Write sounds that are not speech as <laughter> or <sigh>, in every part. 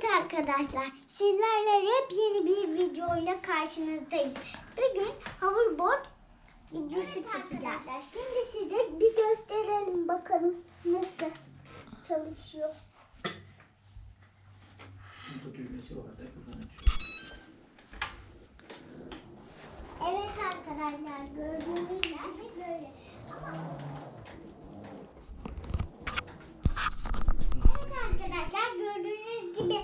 Evet arkadaşlar, sizlerle yepyeni bir videoyla karşınızdayız. Bugün hoverboard videosu çekeceğiz. Şimdi size bir gösterelim bakalım nasıl çalışıyor. Burada düğmesi var da buradan açıyoruz. Evet arkadaşlar, gördüğünüz gibi böyle. Evet arkadaşlar, gördüğünüz gibi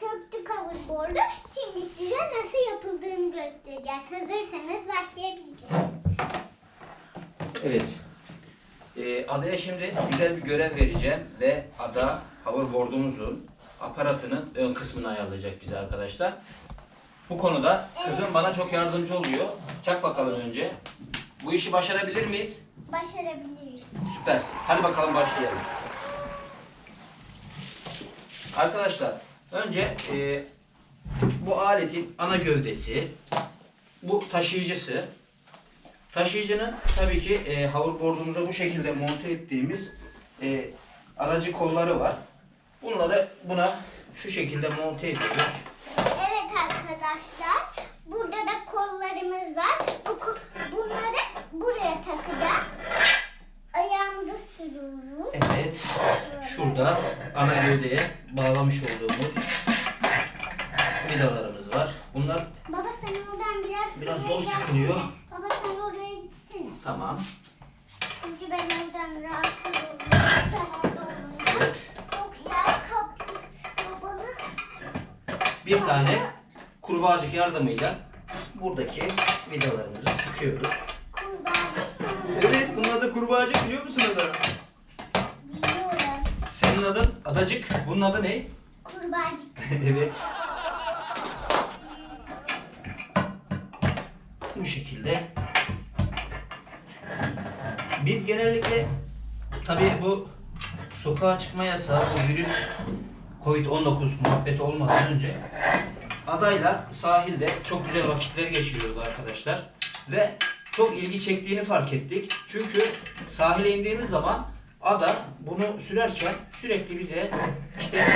söktük hoverboard'u. Şimdi size nasıl yapıldığını göstereceğiz. Hazırsanız başlayabiliriz. Evet. Ee, adaya şimdi güzel bir görev vereceğim ve ada hoverboard'umuzun aparatının ön kısmını ayarlayacak bize arkadaşlar. Bu konuda kızım bana çok yardımcı oluyor. Çak bakalım önce. Bu işi başarabilir miyiz? Başarabiliriz. Süpersin. Hadi bakalım başlayalım. Arkadaşlar önce e, bu aletin ana gövdesi, bu taşıyıcısı. Taşıyıcının tabii ki e, hoverboard'umuza bu şekilde monte ettiğimiz e, aracı kolları var. Bunları buna şu şekilde monte ediyoruz. Evet arkadaşlar, burada da kollarımız var. Bu bunları buraya takacağız. Sürüyoruz. Evet. Şurada ana gövdeye bağlamış olduğumuz vidalarımız var. Bunlar Baba sen oradan biraz Biraz zor gel. sıkılıyor. Baba sen oraya gitsene. tamam. Çünkü ben oradan rahatsız oluyorum. Sen orada olunca Evet. çok yer kaplı. Babanı Bir tane kurbağacık yardımıyla buradaki vidalarımızı sıkıyoruz. kurbağa Evet, bunun adı kurbağacık biliyor musun adı? Senin adın adacık. Bunun adı ne? Kurbağacık. <laughs> evet. Bu şekilde. Biz genellikle tabii bu sokağa çıkma yasağı, bu virüs Covid-19 muhabbeti olmadan önce adayla sahilde çok güzel vakitler geçiriyoruz arkadaşlar. Ve çok ilgi çektiğini fark ettik. Çünkü sahile indiğimiz zaman ada bunu sürerken sürekli bize işte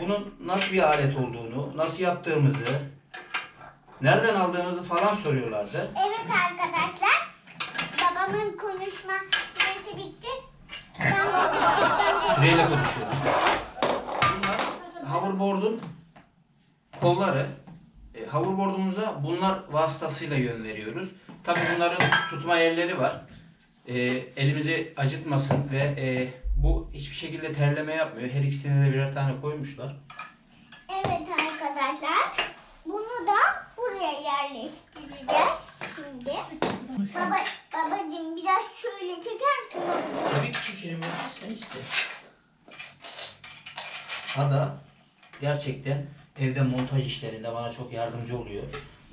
bunun nasıl bir alet olduğunu, nasıl yaptığımızı, nereden aldığımızı falan soruyorlardı. Evet arkadaşlar. Babamın konuşma süresi bitti. Süreyle konuşuyoruz. Bunlar hoverboard'un kolları. E, hoverboard'umuza bunlar vasıtasıyla yön veriyoruz. Tabii bunların tutma yerleri var. E, elimizi acıtmasın ve e, bu hiçbir şekilde terleme yapmıyor. Her ikisine de birer tane koymuşlar. Evet arkadaşlar. Bunu da buraya yerleştireceğiz şimdi. Baba, babacığım biraz şöyle çeker misin? Tabii ki çekerim ya. Sen iste. Ada gerçekten evde montaj işlerinde bana çok yardımcı oluyor.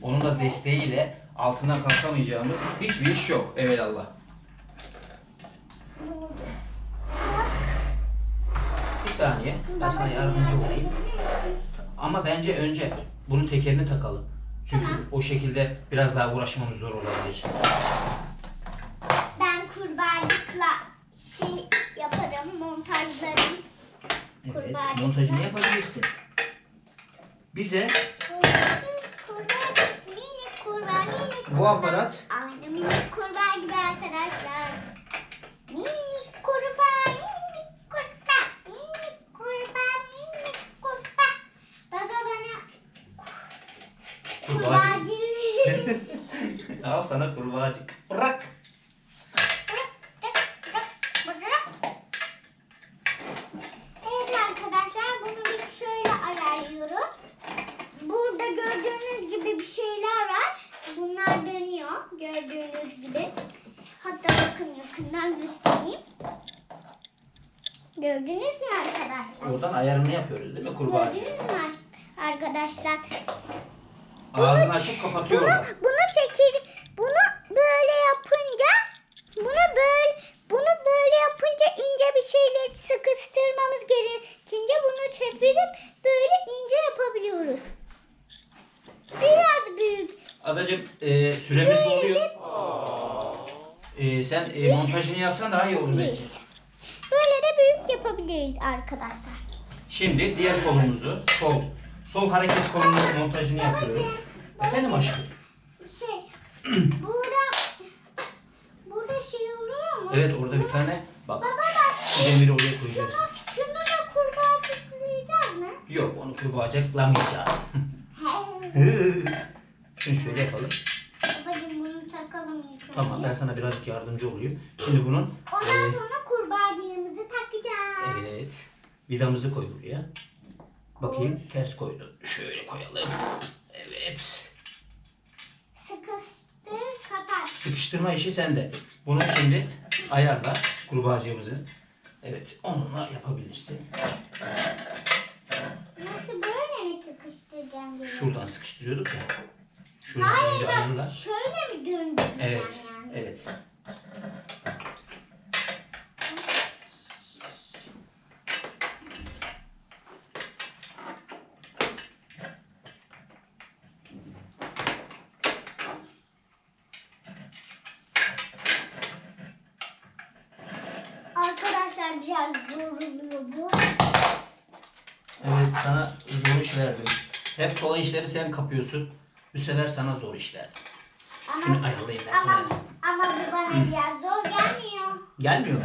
Onun da desteğiyle altından kalkamayacağımız hiçbir iş yok. Evelallah. Bunu da. Bir saniye. Ben sana yardımcı olayım. Ama bence önce bunun tekerini takalım. Çünkü Tamam. o şekilde biraz daha uğraşmamız zor olabilir. Ben kurbağalıkla şey yaparım, montajlarım. Evet, Kurbağa. montajını yapabilirsin. Bize Kurbağacık, kurbağacık, minik kurbağa, minik bu aparat Aynı minik kurbağa gibi arkadaşlar. Minik kurbağa, minik kurbağa, minik kurbağa, minik kurbağa. Baba bana kurbağacık. kurbağacı verir misin? Al sana kurbağacık. Bırak. Evet arkadaşlar bunu biz şöyle ayarlıyoruz. Burada gördüğünüz gibi bir şeyler var. Bunlar dönüyor gördüğünüz gibi. Hatta bakın yakından göstereyim. Gördünüz mü arkadaşlar? Oradan ayarını yapıyoruz değil mi kurbağacık? Gördünüz mü arkadaşlar? Ağzını açıp kapatıyor Bunu orada. bunu çekir bunu böyle yapınca bunu böyle bunu böyle yapınca ince bir şeyleri sıkıştırmamız gerekince bunu çevirip böyle ince yapabiliyoruz. Biraz büyük. Adacım e, süremiz doluyor. E, sen e, montajını yapsan daha iyi olur bence. Böyle de büyük yapabiliriz arkadaşlar. Şimdi diğer kolumuzu, sol Sol hareket kolunun montajını yapıyoruz. Efendim aşkım? Şey, burada burada şey oluyor mu? Evet orada bir tane bak Baba bak. demiri oraya koyacağız. Şunu, şunu da kurbağa tıklayacağız mı? Yok onu kurbağacaklamayacağız. <laughs> Şunu şöyle yapalım. Babacım bunu takalım ilk önce. Tamam ben sana birazcık yardımcı olayım. Şimdi bunun Ondan e, sonra kurbağacığımızı takacağız. evet vidamızı koy buraya. Bakayım ters koydu. Şöyle koyalım. Evet. Sıkıştır, kapat. Sıkıştırma işi sende. Bunu şimdi ayarla kurbağacığımızı. Evet onunla yapabilirsin. Nasıl böyle mi sıkıştıracağım? Şuradan sıkıştırıyorduk ya. Şuradan Hayır önce şöyle mi döndüreceğim Evet. yani? Evet. Arkadaşlar biraz zor oluyor bu. Evet sana zor iş verdim. Hep kolay işleri sen kapıyorsun. Bu sefer sana zor işler. Şunu Ama, ayarlayayım ben ama, sana. ama bu bana biraz zor gelmiyor. Gelmiyor mu?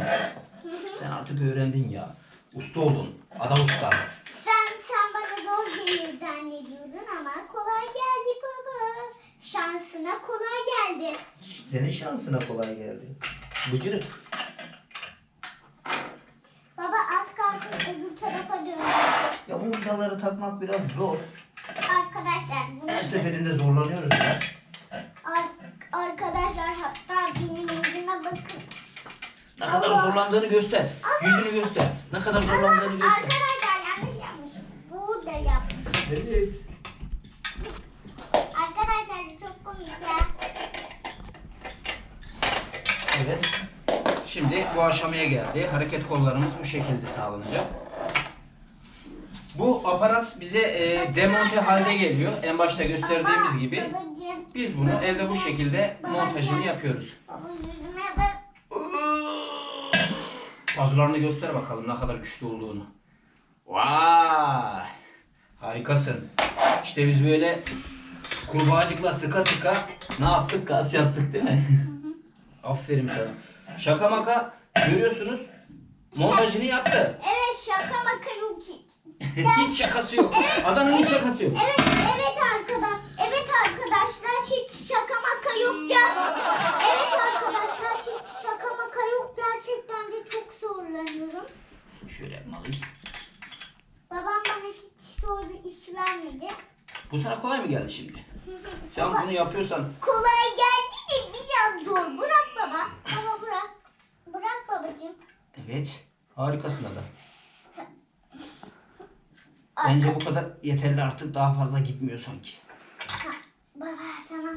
Sen artık öğrendin ya. Usta oldun. Adam usta. Sen sen bana zor gelir zannediyordun ama kolay geldi baba. Şansına kolay geldi. Senin şansına kolay geldi. Bıcırık. Baba az kalsın öbür tarafa dönecek. Ya bu vidaları takmak biraz zor. Arkadaşlar bunu Her seferinde zorlanıyoruz ya. Ar- arkadaşlar hatta benim yüzüme bakın. Ne kadar zorlandığını göster. Yüzünü göster. Ne kadar zorlandığını göster. Arkadaşlar yanlış yapmış. Burada yapmış. Evet. Arkadaşlar çok komik ya. Evet. Şimdi bu aşamaya geldi. Hareket kollarımız bu şekilde sağlanacak. Bu aparat bize e, demonte halde geliyor. En başta gösterdiğimiz gibi. Biz bunu evde bu şekilde montajını yapıyoruz. Pazularını göster bakalım ne kadar güçlü olduğunu. Vay! Harikasın. İşte biz böyle kurbağacıkla sıka sıka ne yaptık? Gaz yaptık değil mi? Aferin sana. Şaka maka görüyorsunuz. Montajını yaptı. Evet şaka maka yok hiç. şakası yok. Adamın hiç şakası yok. Evet evet arkadaş. Evet arkadaşlar hiç şaka maka yok ya. Evet arkadaşlar hiç şaka maka yok. Gerçekten de çok zorlanıyorum. Şöyle yapmalıyız. Babam bana hiç zor bir iş vermedi. Bu sana kolay mı geldi şimdi? Sen bunu yapıyorsan Kolay geldi de biraz zor. Bırak baba. Baba bırak. Bırak babacığım. evet harikasın adam. Bence bu kadar yeterli artık daha fazla gitmiyor sanki. Baba tamam.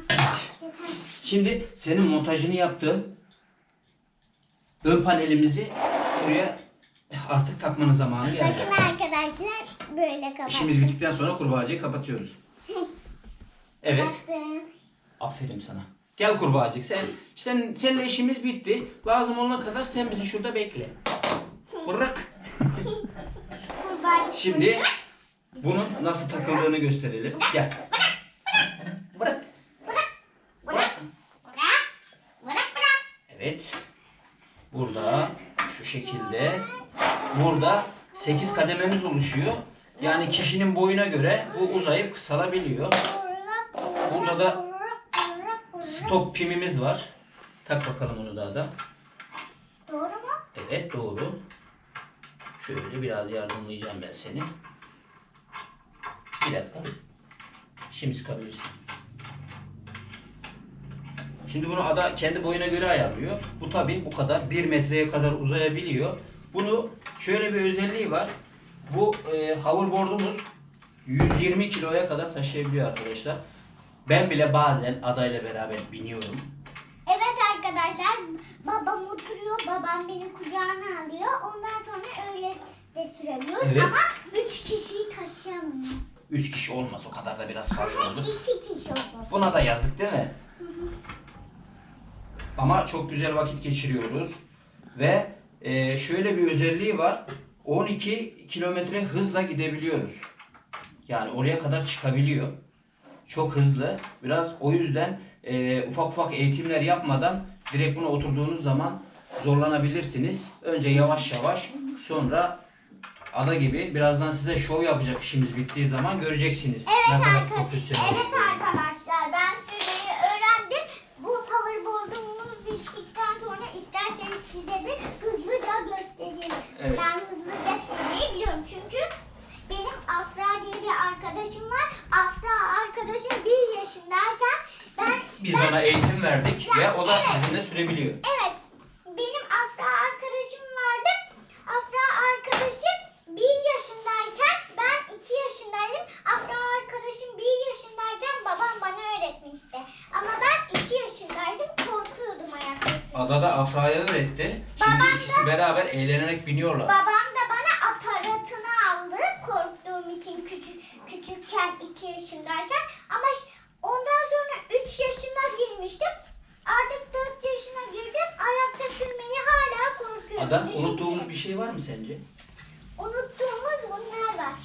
Yeter. Şimdi senin montajını yaptığın ön panelimizi buraya artık takmanın zamanı geldi. Bakın arkadaşlar böyle kapat. İşimiz bittikten sonra kurbağacıyı kapatıyoruz. <laughs> Evet. Baktım. Aferin sana. Gel kurbağacık sen, sen seninle işimiz bitti. Lazım olana kadar sen bizi şurada bekle. Bırak. <laughs> Şimdi bunun nasıl takıldığını gösterelim. Gel. Bırak. Bırak. Bırak. Bırak bırak. Evet. Burada şu şekilde. Burada 8 kadememiz oluşuyor. Yani kişinin boyuna göre bu uzayıp kısalabiliyor. Burada da Stop pimimiz var. Tak bakalım onu da da. Doğru mu? Evet doğru. Şöyle biraz yardımlayacağım ben seni. Bir dakika. Şimdi sıkabilirsin. Şimdi bunu ada kendi boyuna göre ayarlıyor. Bu tabi bu kadar 1 metreye kadar uzayabiliyor. Bunu şöyle bir özelliği var. Bu e, hoverboard'umuz 120 kiloya kadar taşıyabiliyor arkadaşlar. Ben bile bazen adayla beraber biniyorum. Evet arkadaşlar babam oturuyor babam beni kucağına alıyor ondan sonra öyle de sürebiliyoruz Evet. ama üç kişiyi taşıyamıyor. 3 kişi olmaz o kadar da biraz fazla olur. iki kişi olur. Buna da yazık değil mi? Ama çok güzel vakit geçiriyoruz. Ve e, şöyle bir özelliği var. 12 kilometre hızla gidebiliyoruz. Yani oraya kadar çıkabiliyor. Çok hızlı. Biraz o yüzden e, ufak ufak eğitimler yapmadan direkt buna oturduğunuz zaman zorlanabilirsiniz. Önce yavaş yavaş sonra ada gibi birazdan size şov yapacak işimiz bittiği zaman göreceksiniz. ne Evet, kadar profesyonel evet arkadaşlar ben sürmeyi öğrendim. Bu powerboard'umuz bittikten sonra isterseniz size bir hızlıca göstereyim. Evet. Ben hızlıca sürmeyi biliyorum çünkü benim Afra diye bir arkadaşım var. Afra arkadaşım bir yaşındayken ben Biz ben- ona eğitim verdik Ya, ve o da evet. bizimle sürebiliyor. Evet. Benim Afra arkadaşım vardı. Afra arkadaşım bir yaşındayken ben iki yaşındaydım. Afra arkadaşım bir yaşındayken babam bana öğretmişti. Ama ben iki yaşındaydım korkuyordum ayakta. Ada da Afra'ya öğretti. Şimdi Babam ikisi beraber eğlenerek biniyorlar. Babam da bana aparatını aldı korktuğum için küçük küçükken iki yaşındayken. Ama ondan sonra üç yaşına girmiştim. Artık dört yaşına girdim. Ayakta sürmeyi hala korkuyorum. Ada Düşünün. unuttuğumuz bir şey var mı sence? Unuttuğumuz bunlar var.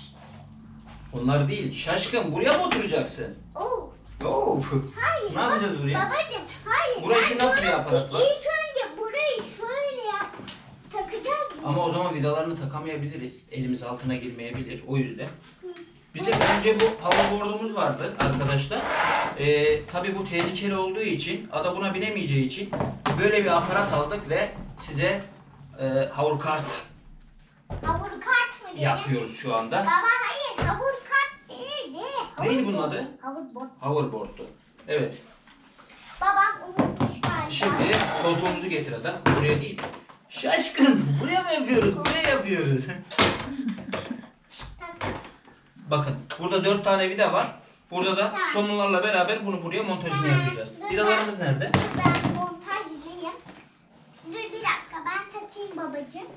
Onlar değil. Şaşkın buraya mı oturacaksın? Oo, Oo. hayır. Ne yapacağız buraya? Babacım hayır. Ben için nasıl bir var? İlk önce burayı şöyle yap. Takacağız. Ama o zaman vidalarını takamayabiliriz. Elimiz altına girmeyebilir. O yüzden. Bizim önce bu hoverboard'umuz vardı arkadaşlar. Ee, tabii bu tehlikeli olduğu için, ada buna binemeyeceği için böyle bir aparat aldık ve size e, hovercard Havur kart mı dedin? yapıyoruz şu anda. Baba hayır havur kart değil de. Neydi bunun adı? Havur. Hoverboard'tu. Evet. Babam unutmuş galiba. Şimdi koltuğumuzu getir ada. Buraya değil. Şaşkın. Buraya mı yapıyoruz? Buraya yapıyoruz. Bakın burada dört tane vida var. Burada da somunlarla beraber bunu buraya montajını yapacağız. Vidalarımız nerede? Ben montajlıyım. Dur bir dakika ben takayım babacığım.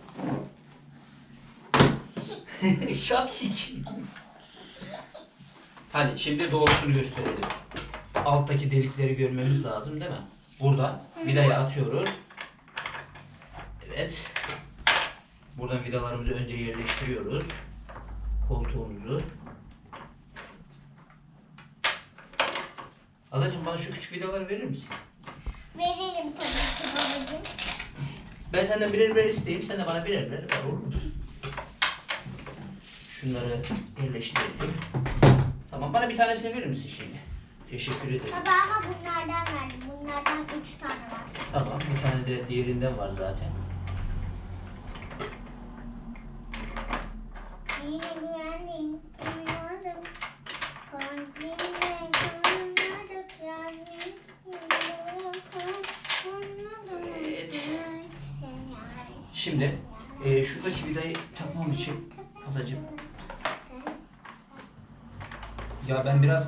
<laughs> Şapşik. Hadi şimdi doğrusunu gösterelim. Alttaki delikleri görmemiz lazım değil mi? Burada vidayı atıyoruz. Evet. Buradan vidalarımızı önce yerleştiriyoruz. Koltuğumuzu. Adacığım bana şu küçük vidaları verir misin? Veririm tabii ki babacığım. Ben senden birer birer isteyeyim. Sen de bana birer birer ver olur mu? Şunları yerleştirelim. Tamam bana bir tanesini verir misin şimdi? Teşekkür ederim. Baba ama bunlardan verdim. Bunlardan üç tane var. Tamam bir tane de diğerinden var zaten. Yine güvenliğin. Şimdi e, şuradaki vidayı takmam için Adacığım. Ya ben biraz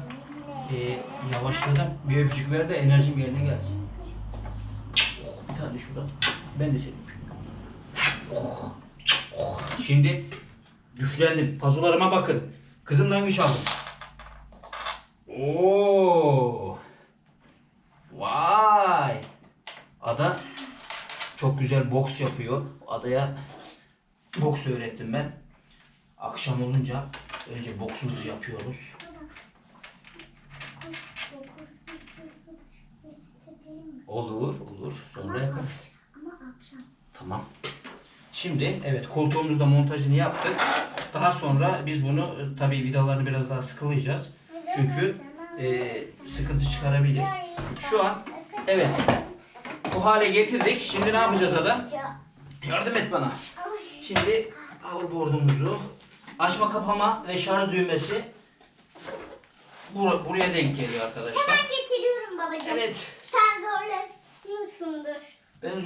e, yavaşladım. Bir öpücük ver de enerjim yerine gelsin. Oh, bir tane şuradan. Ben de seni. Oh, oh. Şimdi güçlendim. Pazularıma bakın. Kızımdan güç aldım. Oo. Vay. Ada çok güzel boks yapıyor. Adaya boks öğrettim ben. Akşam olunca önce boksumuzu yapıyoruz. Olur, olur. Sonra yaparız. Ama akşam. Tamam. Şimdi evet koltuğumuzda montajını yaptık. Daha sonra biz bunu tabii vidalarını biraz daha sıkılayacağız. Çünkü e, sıkıntı çıkarabilir. Şu an evet bu hale getirdik. Şimdi ne yapacağız Ada? Yardım et bana. Şimdi hoverboard'umuzu açma kapama ve şarj düğmesi bur- buraya denk geliyor arkadaşlar. Hemen getiriyorum babacığım. Evet. Sen zorlanıyorsundur. Ben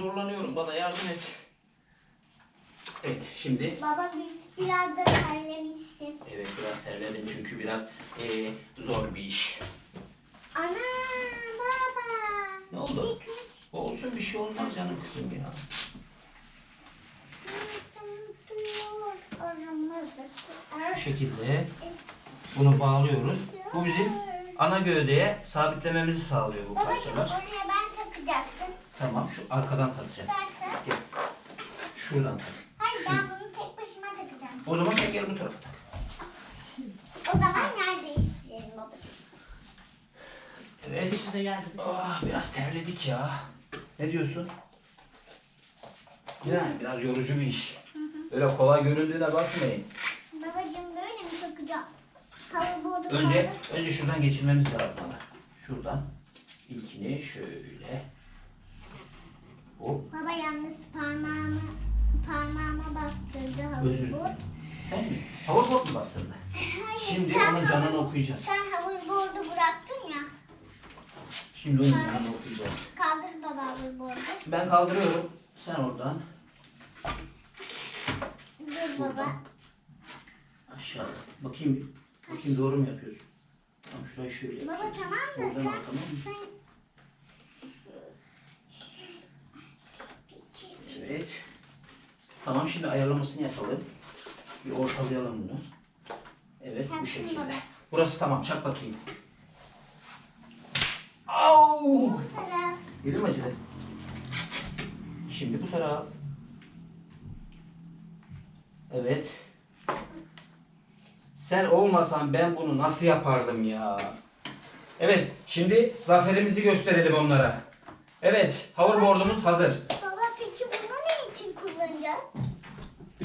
Bana yardım et. Evet şimdi Baba biz biraz da terlemişsin. evet biraz terledim çünkü biraz eee, zor bir iş. Ana baba. Ne oldu? Çıkmış. Olsun bir şey olmaz canım kızım ya. Şu şekilde bunu bağlıyoruz. Bu bizim ana gövdeye sabitlememizi sağlıyor bu Babacığım parçalar. oraya ben takacaktım. Tamam şu arkadan takacağım. Dersen. Gel. Şuradan tak. Hayır ben bunu tek başıma takacağım. O zaman sen bu tarafa tak. O zaman yer değiştirelim babacığım. Evet. İkisi de geldi. Ah biraz terledik ya. Ne diyorsun? Yani biraz yorucu bir iş. Öyle kolay göründüğüne bakmayın. Babacığım böyle mi takacağım? Hava burada Önce önce şuradan geçirmemiz lazım. ona. Şuradan. İlkini şöyle. Baba yalnız parmağımı parmağıma bastırdı hoverboard. Sen mi? Hoverboard mu bastırdı? <laughs> Hayır, Şimdi sen onun canını okuyacağız. Sen hoverboard'u bıraktın ya. Şimdi onun canını okuyacağız. Kaldır baba hoverboard'u. Ben kaldırıyorum. Sen oradan Dur baba. aşağı. Bakayım. Bakayım doğru mu yapıyorsun? Tamam şurayı şöyle Baba tamam da Oradan sen, al, tamam mı? sen Evet. Tamam şimdi ayarlamasını yapalım. Bir ortalayalım bunu. Evet bu şekilde. Burası tamam çak bakayım. Au! taraf. Elim acıdı. Şimdi bu taraf. Evet. Sen olmasan ben bunu nasıl yapardım ya? Evet, şimdi zaferimizi gösterelim onlara. Evet, hoverboard'umuz hazır. Baba peki bunu ne için kullanacağız?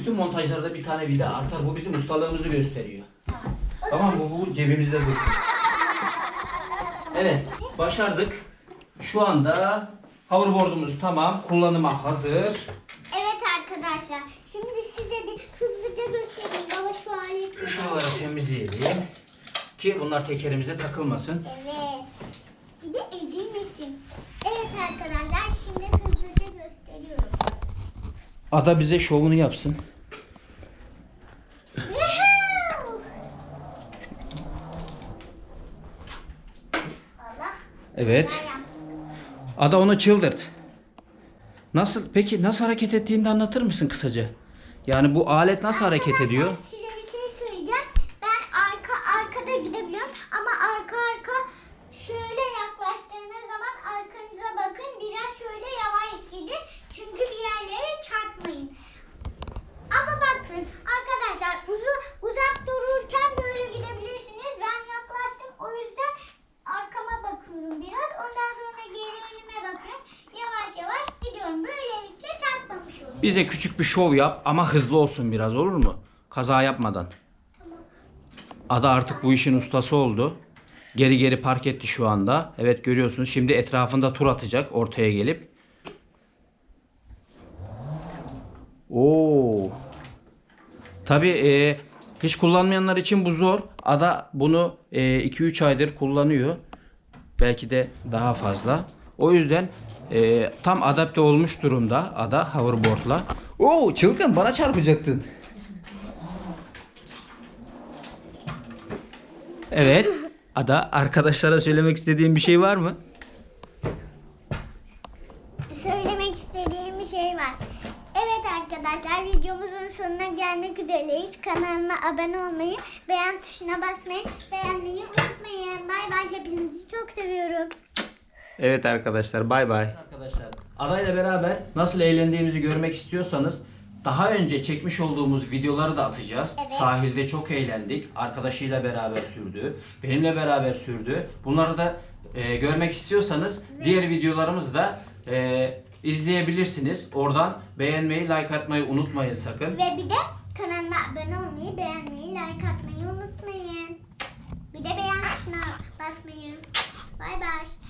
Bütün montajlarda bir tane vida artar. Bu bizim ustalığımızı gösteriyor. Tamam. Mı? Bu cebimizde dursun. Evet, başardık. Şu anda hoverboard'umuz tamam. Kullanıma hazır. Evet arkadaşlar. Şimdi size bir hızlıca göstereyim. Baba şu aleti. Şuraları temizleyelim. Ki bunlar tekerimize takılmasın. Evet. Bir de ezilmesin. Evet arkadaşlar şimdi hızlıca gösteriyorum. Ada bize şovunu yapsın. Evet. Ada onu çıldırt. Nasıl peki nasıl hareket ettiğini de anlatır mısın kısaca? Yani bu alet nasıl hareket ediyor? Arkadaşlar, Size bir şey söyleyeceğim. Ben arka arkada gidebiliyorum ama arka arka şöyle yaklaştığınız zaman arkanıza bakın. Biraz şöyle yavaş gidin. Çünkü bir yerlere çarpmayın. Ama bakın arkadaşlar uzu, uzak dururken böyle gidebilirsiniz. Ben yaklaştım o yüzden arkama bakıyorum biraz. Ondan sonra geri önüme bakıyorum. Yavaş yavaş gidiyorum. Böylelikle çarpmamış oluyorum. Bize küçük bir şov yap ama hızlı olsun biraz olur mu? Kaza yapmadan. Ada artık bu işin ustası oldu. Geri geri park etti şu anda. Evet görüyorsunuz. Şimdi etrafında tur atacak ortaya gelip. Oo. Tabii e, hiç kullanmayanlar için bu zor. Ada bunu 2-3 aydır kullanıyor. Belki de daha fazla. O yüzden e, tam adapte olmuş durumda Ada hoverboard'la. Oo çılgın bana çarpacaktın. Evet. Ada arkadaşlara söylemek istediğin bir şey var mı? söylemek istediğim bir şey var. Evet arkadaşlar videomuzun sonuna gelmek üzereyiz. Kanalıma abone olmayı, beğen tuşuna basmayı, beğenmeyi unutmayın. Bay bay hepinizi çok seviyorum. Evet arkadaşlar bay bay. Arkadaşlar adayla beraber nasıl eğlendiğimizi görmek istiyorsanız daha önce çekmiş olduğumuz videoları da atacağız. Evet. Sahilde çok eğlendik. Arkadaşıyla beraber sürdü. Benimle beraber sürdü. Bunları da e, görmek istiyorsanız diğer videolarımızı da e, izleyebilirsiniz. Oradan beğenmeyi, like atmayı unutmayın sakın. Ve bir de kanalıma abone olmayı, beğenmeyi, like atmayı unutmayın. Bir de beğen tuşuna basmayı. Bay bay.